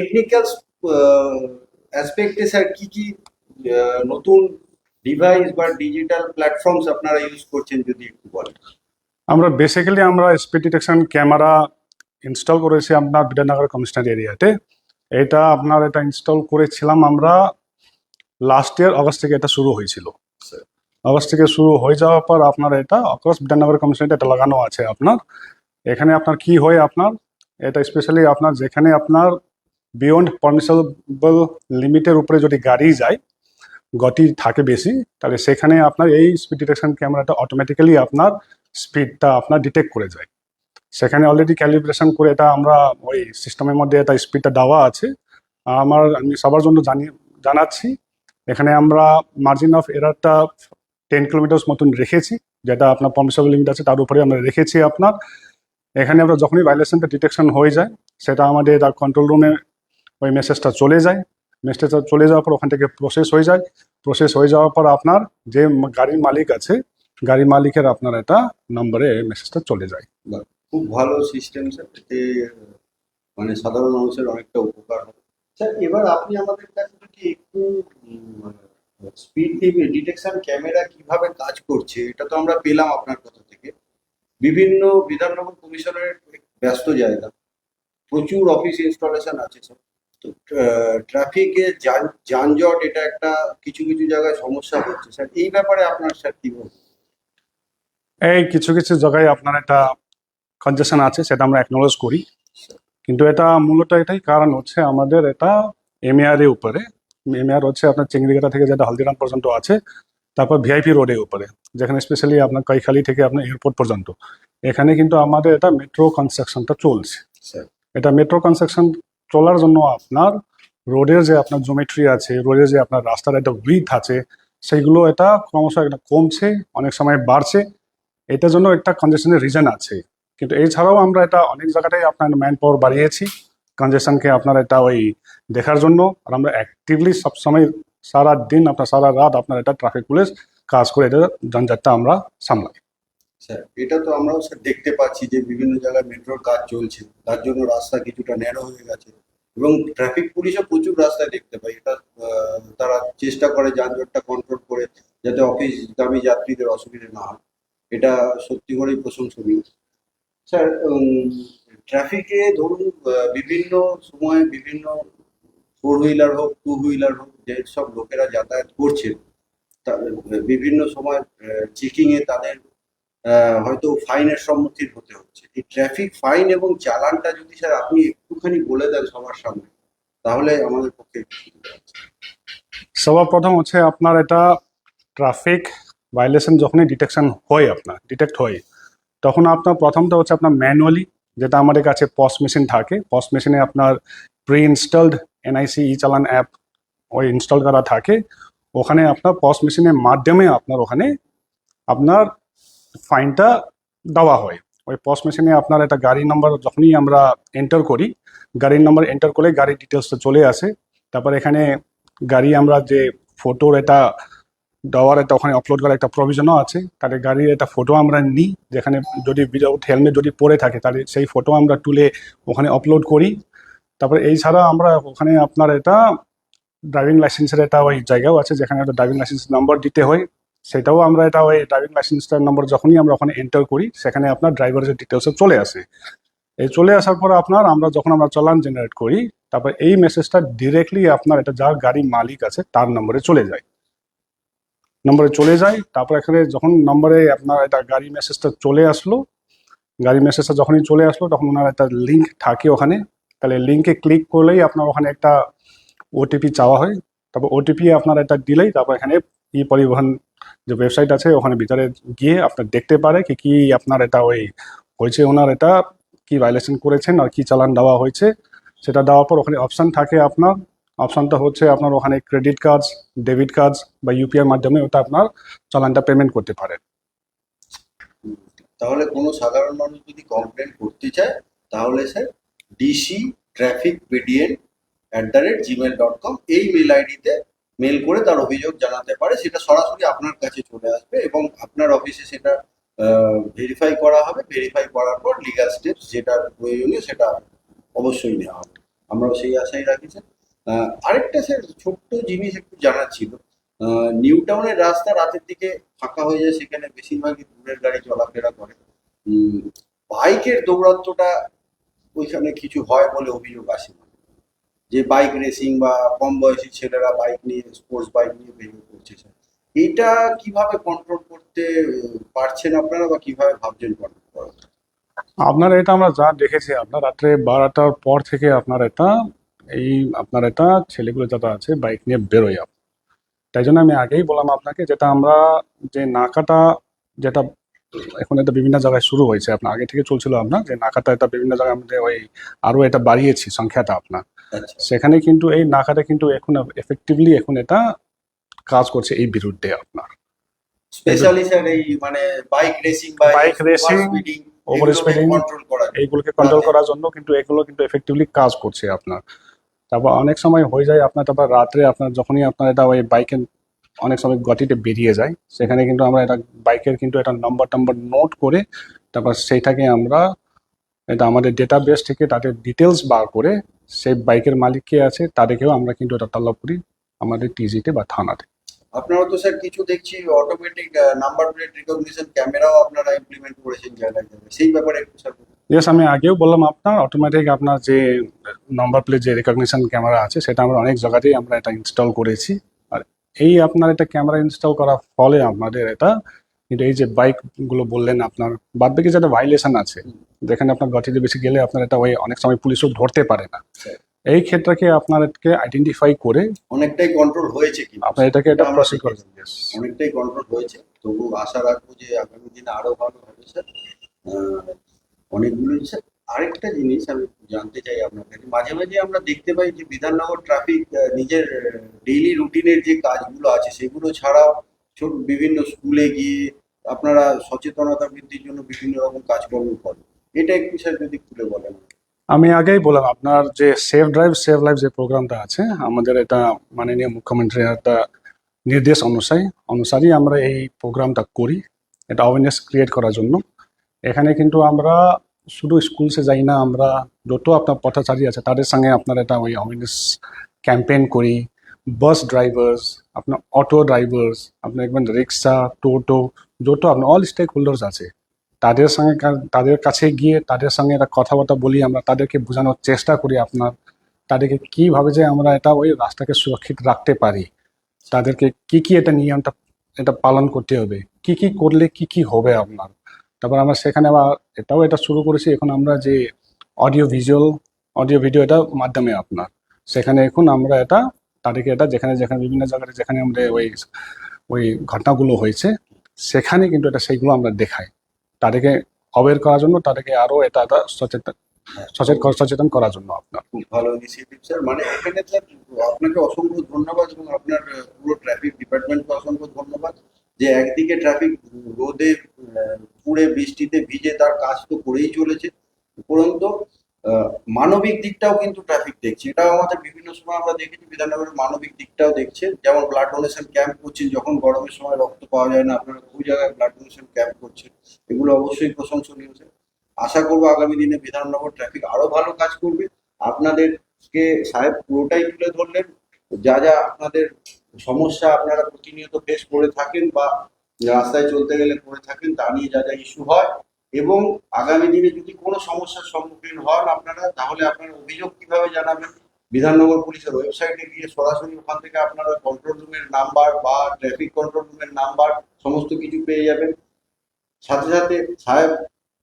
Technical অ্যাসপেক্টে sir কি কি নতুন ডিভাইস বা ডিজিটাল প্ল্যাটফর্মস আপনারা ইউজ করছেন যদি একটু বলেন। আমরা বেসিক্যালি আমরা স্পিড ডিটেকশন ক্যামেরা ইনস্টল করেছি আপনার বিধাননগর কমিশনার এরিয়াতে। এটা আপনার এটা ইনস্টল করেছিলাম আমরা লাস্ট ইয়ার অগস্ট থেকে এটা শুরু হয়েছিল. অগস্ট থেকে শুরু হয়ে যাওয়ার পর আপনার এটা অগস্ট বিধাননগর কমিশনারে এটা লাগানো আছে আপনার। এখানে আপনার কি হয় আপনার এটা স্পেশালি আপনার যেখানে আপনার বিয়ন্ড পারমিসেবল লিমিটের উপরে যদি গাড়ি যায়, গতি থাকে বেশি, তাহলে সেখানে আপনার এই স্পিড ডিটেকশন ক্যামেরাটা অটোমেটিক্যালি আপনার স্পিডটা আপনার ডিটেক্ট করে যায়। সেখানে অলরেডি ক্যালিব্রেশন করে এটা আমরা ওই সিস্টেমের মধ্যে এটা স্পিডটা দেওয়া আছে। আমার, আমি সবার জন্য জানি, জানাচ্ছি, এখানে আমরা মার্জিন অফ এরারটা টেন কিলোমিটার মতন রেখেছি, যেটা আপনার পারমিসেবল লিমিট আছে, তার উপরে আমরা রেখেছি আপনার। এখানে আমরা যখনই ভাইলেশনটা ডিটেকশন হয়ে যায়, সেটা আমাদের কন্ট্রোল রুমে ওই মেসেজটা চলে যায়। মেসেজটা চলে যাওয়ার পর ওখান থেকে প্রসেস হয়ে যায়। প্রসেস হয়ে যাওয়ার পর আপনার যে গাড়ির মালিক আছে, গাড়ির মালিকের আপনার এটা নম্বরে মেসেজটা চলে যায়। খুব ভালো সিস্টেম মানে সাধারণ মানুষের অনেকটা উপকার হবে স্যার এবার আপনি আমাদের কাছে যদি একটু স্পিড ডিটেকশন ক্যামেরা কীভাবে কাজ করছে, এটা তো আমরা পেলাম আপনার কথা থেকে। বিভিন্ন বিধাননগর কমিশনের ব্যস্ত জায়গা। প্রচুর অফিস ইনস্টলেশন আছে স্যার তো ট্রাফিকে যানজট এটা একটা কিছু কিছু জায়গায় সমস্যা হচ্ছে। স্যার এই ব্যাপারে আপনার স্যার কি বলবেন? এই কিছু কিছু জায়গায় আপনার একটা কনজেশন আছে সেটা আমরা অ্যাকনোলেজ করি। কিন্তু এটা মূলত এটাই কারণ হচ্ছে আমাদের এটা এমএআর এর উপরে। এমএআর হচ্ছে আপনার চিংড়িঘাটা থেকে যেটা হলদিরাম পর্যন্ত আছে তারপর ভিআইপি রোডের উপরে যেখানে স্পেশালি আপনার কৈখালি থেকে আপনার এয়ারপোর্ট পর্যন্ত। এখানে কিন্তু আমাদের এটা মেট্রো কনস্ট্রাকশনটা চলছে। স্যার। এটা মেট্রো কনস্ট্রাকশন চলার জন্য আপনার রোডের যে আপনার জোমেট্রি আছে রোডের যে আপনার রাস্তার একটা উইথ আছে সেইগুলো এটা ক্রমশ একটা কমছে, অনেক সময় বাড়ছে। এটার জন্য একটা কনজেশনের রিজন আছে। কিন্তু এছাড়াও আমরা এটা অনেক জায়গাটাই আপনার ম্যান পাওয়ার বাড়িয়েছি কনজেশনকে আপনার এটা ওই দেখার জন্য। আর আমরা অ্যাক্টিভলি সবসময় সারা দিন আপনার সারা রাত আপনার এটা ট্রাফিক পুলিশ কাজ করে এটা যানজটটা আমরা সামলাই। স্যার, এটা তো আমরাও স্যার দেখতে পাচ্ছি যে বিভিন্ন জায়গায় মেট্রোর কাজ চলছে। তার জন্য রাস্তা কিছুটা ন্যারো হয়ে গেছে। এবং ট্রাফিক পুলিশও প্রচুর রাস্তায় দেখতে পাই এটা তারা চেষ্টা করে যানজটটা কন্ট্রোল করে যাতে অফিস দামি যাত্রীদের অসুবিধা না হয়। এটা সত্যি করেই প্রশংসনীয়। স্যার ট্রাফিকে ধরুন বিভিন্ন সময়ে বিভিন্ন ফোর হুইলার হোক টু হুইলার হোক যেসব লোকেরা যাতায়াত করছেন, তা- বিভিন্ন সময় চেকিংয়ে তাদের হয়তো ফাইনের সম্মুখীন হতে হচ্ছে। এই ট্রাফিক ফাইন এবং চালানটা যদি স্যার আপনি একটুখানি বলে দেন সবার সামনে, তাহলে আমাদের পক্ষে। সবার প্রথম হচ্ছে আপনার এটা ট্রাফিক ভাইলেশন যখনই ডিটেকশন হয় আপনার ডিটেক্ট হয়, তখন আপনার প্রথমটা হচ্ছে আপনার ম্যানুয়ালি যেটা আমাদের কাছে পস মেশিন থাকে। পস মেশিনে আপনার প্রি ইনস্টলড এনআইসি ই চালান অ্যাপ ওই ইনস্টল করা থাকে। ওখানে আপনার পস মেশিনের মাধ্যমে আপনার ওখানে আপনার ফাইনটা দেওয়া হয়। ওই পস মেশিনে আপনার একটা গাড়ি নাম্বার যখনই আমরা এন্টার করি, গাড়ির নাম্বার এন্টার করলে গাড়ির ডিটেলসটা চলে আসে। তারপর এখানে গাড়ি আমরা যে ফটোর এটা দেওয়ার একটা ওখানে আপলোড করার একটা প্রভিশনও আছে, তাহলে গাড়ির একটা ফটো আমরা নিই। যেখানে যদি উইদাউট হেলমেট যদি পরে থাকে, তাহলে সেই ফটো আমরা তুলে ওখানে আপলোড করি। তারপরে এই ছাড়া আমরা ওখানে আপনার এটা ড্রাইভিং লাইসেন্সের একটা ওই জায়গাও আছে, যেখানে একটা ড্রাইভিং লাইসেন্স নাম্বার দিতে হয়। সেটাও আমরা এটা ওই ড্রাইভিং লাইসেন্সটার নম্বর যখনই আমরা ওখানে এন্টার করি, সেখানে আপনার ড্রাইভারের ডিটেলসে চলে আসে। এই চলে আসার পর আপনার আমরা যখন আমরা চালান জেনারেট করি, তারপর এই মেসেজটা ডিরেক্টলি আপনার এটা যার গাড়ি মালিক আছে, তার নম্বরে চলে যায়। নম্বরে চলে যায়, তারপর এখানে যখন নম্বরে আপনার এটা গাড়ি মেসেজটা চলে আসলো, গাড়ি মেসেজটা যখনই চলে আসলো, তখন ওনার একটা লিঙ্ক থাকে ওখানে। তাহলে লিঙ্কে ক্লিক করলেই আপনার ওখানে একটা ওটিপি চাওয়া হয়। তারপর ওটিপি আপনার এটা দিলেই তারপর এখানে ই পরিবহন যে ওয়েবসাইট আছে, ওখানে ভিতরে গিয়ে আপনার দেখতে পারে কি কি আপনার এটা ওই হয়েছে ওনার এটা, কি ভাইলেশন করেছেন আর কি চালান দেওয়া হয়েছে। সেটা দেওয়ার পর ওখানে অপশান থাকে আপনার। অপশানটা হচ্ছে আপনার ওখানে ক্রেডিট কার্ড ডেবিট কার্ড বা ইউপিআই মাধ্যমে ওটা আপনার চালানটা পেমেন্ট করতে পারে। তাহলে কোনো সাধারণ মানুষ যদি কমপ্লেন করতে চায়, তাহলে sir DC traffic PDN at the rate Gmail dot com এই মেল আইডিতে মেল করে তার অভিযোগ জানাতে পারে, সেটা সরাসরি আপনার কাছে চলে আসবে এবং আপনার অফিসে সেটা ভেরিফাই করা হবে। ভেরিফাই করার পর লিগাল স্টেপস যেটা প্রয়োজনীয় সেটা অবশ্যই নেওয়া হবে। আমরাও সেই আশাই রাখি আরেকটা স্যার, ছোট্ট জিনিস একটু জানার ছিল। নিউ টাউনের রাস্তা রাতের দিকে ফাঁকা হয়ে যায়, সেখানে বেশিরভাগই দূরের গাড়ি চলাফেরা করে। বাইকের দৌরাত্মটা ওইখানে কিছু হয় বলে অভিযোগ আসে। যে বাইক রেসিং বা কম বয়সী ছেলেরা বাইক নিয়ে স্পোর্টস বাইক নিয়ে বেরিয়ে পড়ছে এটা কীভাবে কন্ট্রোল করতে পারছেন আপনারা বা কীভাবে ভাবছেন কন্ট্রোল করা আপনার এটা আমরা যা দেখেছি আপনার রাত্রে বারোটার পর থেকে আপনার এটা, এই আপনার এটা ছেলেগুলো যারা আছে বাইক নিয়ে বেরোয় আপ। তাই জন্য আমি আগেই বললাম আপনাকে, যেটা আমরা যে নাকাটা, যেটা এখন এটা বিভিন্ন জায়গায় শুরু হয়েছে, আপনার আগে থেকে চলছিল আপনার, যে নাকাটা এটা বিভিন্ন জায়গায় আমাদের ওই আরও এটা বাড়িয়েছি, সংখ্যাটা আপনার। সেখানে কিন্তু এই নাকাটা কিন্তু এখন এফেক্টিভলি এখন এটা কাজ করছে এই বিরুদ্ধে আপনার। স্পেশালি স্যার এই মানে বাইক রেসিং বা Bike racing, over speeding, control করা যায়। এইগুলোকে কন্ট্রোল করার জন্য কিন্তু এগুলো কিন্তু এফেক্টিভলি কাজ করছে আপনার। তারপর অনেক সময় হয়ে যায় আপনার তারপর রাত্রে আপনার যখনই আপনার এটা ওই বাইকের অনেক সময় গতিতে বেরিয়ে যায় সেখানে কিন্তু আমরা এটা বাইকের কিন্তু এটা নম্বর টাম্বার নোট করে তারপর সেইটাকে আমরা এটা আমাদের ডেটাবেস থেকে তাদের ডিটেলস বার করে সেই বাইকের মালিক কে আছে তাদেরকেও আমরা কিন্তু এটা তলব করি আমাদের টিজিতে বা থানাতে। আপনারা তো স্যার কিছু দেখছি অটোমেটিক নাম্বার প্লেট রিকগনিশন ক্যামেরাও আপনারা ইমপ্লিমেন্ট করেছেন জায়গায় জায়গায়। সেই ব্যাপারে একটু স্যার ইয়েস আমি আগেও বললাম আপনার অটোমেটিক আপনার যে নাম্বার প্লেট যে রেকগনিশন ক্যামেরা আছে সেটা আমরা অনেক জায়গাতেই আমরা এটা ইনস্টল করেছি। আর এই আপনার এটা ক্যামেরা ইনস্টল করার ফলে আমাদের এটা কিন্তু এই যে বাইকগুলো বললেন আপনার বাদ বাকি যেটা ভাইলেশন আছে যেখানে আপনার গতিতে বেশি গেলে আপনার এটা ওই অনেক সময় পুলিশও ধরতে পারে না। এই ক্ষেত্রকে আপনার এটাকে আইডেন্টিফাই করে অনেকটাই কন্ট্রোল হয়েছে কি আপনার এটাকে এটা আমরা প্রসিড করে দেখেছি। অনেকটাই কন্ট্রোল হয়েছে। তবু আশা রাখব যে আগামী দিনে আরও ভালো হবে স্যার। অনেকগুলো স্যার আরেকটা জিনিস আমি জানতে চাই আপনার কাছে। মাঝে মাঝে আমরা দেখতে পাই যে বিধাননগর ট্রাফিক নিজের ডেইলি রুটিনের যে কাজগুলো আছে সেগুলো ছাড়াও ছোট বিভিন্ন স্কুলে গিয়ে আপনারা সচেতনতা বৃদ্ধির জন্য বিভিন্ন রকম কাজকর্ম করেন। এটা একটু স্যার যদি খুলে বলেন। আমি আগেই বললাম, আপনার যে সেফ ড্রাইভ সেভ লাইফ যে প্রোগ্রামটা আছে, আমাদের এটা মাননীয় মুখ্যমন্ত্রীর একটা নির্দেশ অনুসারী অনুসারী আমরা এই প্রোগ্রামটা করি, এটা অ্যাওয়ারনেস ক্রিয়েট করার জন্য। এখানে কিন্তু আমরা শুধু স্কুলসে যাই না, আমরা যত আপনার পথচারী আছে, তাদের সঙ্গে আপনার এটা ওই অ্যাওয়ারনেস ক্যাম্পেইন করি। বাস ড্রাইভার্স আপনার অটো ড্রাইভার্স আপনার একবার রিক্সা টোটো যত আপনার অল স্টেক হোল্ডার্স আছে, তাদের সঙ্গে তাদের কাছে গিয়ে তাদের সঙ্গে একটা কথাবার্তা বলি আমরা, তাদেরকে বোঝানোর চেষ্টা করি আপনার, তাদেরকে কীভাবে যে আমরা এটা ওই রাস্তাকে সুরক্ষিত রাখতে পারি, তাদেরকে কি কি এটা নিয়মটা, এটা পালন করতে হবে, কি কি করলে কি কি হবে আপনার, তারপর আমরা সেখানে আবার এটাও এটা শুরু করেছি, এখন আমরা যে অডিও ভিজুয়াল অডিও ভিডিও এটা মাধ্যমে আপনার, সেখানে এখন আমরা এটা তাদেরকে এটা যেখানে যেখানে বিভিন্ন জায়গায় যেখানে আমাদের ওই ওই ঘটনাগুলো হয়েছে, সেখানে কিন্তু এটা সেইগুলো আমরা দেখাই। তাদেরকে অবের করার জন্য, তাদেরকে আরও এটা এটা সচেতন সচেতন সচেতন করার জন্য আপনার। খুব ভালো ইনিশিয়েটিভ স্যার মানে এখানে স্যার আপনাকে অসংখ্য ধন্যবাদ এবং আপনার পুরো ট্রাফিক ডিপার্টমেন্টকে অসংখ্য ধন্যবাদ যে একদিকে ট্রাফিক রোদে পুড়ে, বৃষ্টিতে ভিজে তার কাজ তো করেই চলেছে। উপরন্ত মানবিক দিকটাও কিন্তু ট্রাফিক দেখছে। এটাও আমাদের বিভিন্ন সময় আমরা দেখেছি, বিধাননগরের মানবিক দিকটাও দেখছে। যেমন ব্লাড ডোনেশন ক্যাম্প করছেন, যখন গরমের সময় রক্ত পাওয়া যায় না, আপনারা বহু জায়গায় ব্লাড ডোনেশন ক্যাম্প করছেন। এগুলো অবশ্যই প্রশংসনীয় আশা করব আগামী দিনে বিধাননগর ট্রাফিক আরও ভালো কাজ করবে। আপনাদেরকে সাহেব পুরোটাই তুলে ধরলেন। যা যা আপনাদের সমস্যা আপনারা প্রতিনিয়ত ফেস করে থাকেন বা রাস্তায় চলতে গেলে করে থাকেন, তা নিয়ে যা যা ইস্যু হয় এবং আগামী দিনে যদি কোনো সমস্যার সম্মুখীন হন আপনারা, তাহলে আপনারা অভিযোগ কীভাবে জানাবেন? বিধাননগর পুলিশের ওয়েবসাইটে গিয়ে সরাসরি ওখান থেকে আপনারা কন্ট্রোল রুমের নাম্বার বা ট্রাফিক কন্ট্রোল রুমের নাম্বার সমস্ত কিছু পেয়ে যাবেন। সাথে সাথে সাহেব,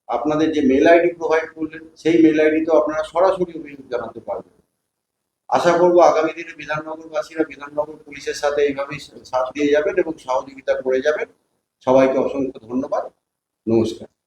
আপনাদের যে মেল আইডি প্রোভাইড করলেন, সেই মেল আইডিতেও আপনারা সরাসরি অভিযোগ জানাতে পারবেন। আশা করব আগামী দিনে বিধাননগরবাসীরা বিধাননগর পুলিশের সাথে এইভাবেই সাথ দিয়ে যাবেন এবং সহযোগিতা করে যাবেন। সবাইকে অসংখ্য ধন্যবাদ। নমস্কার।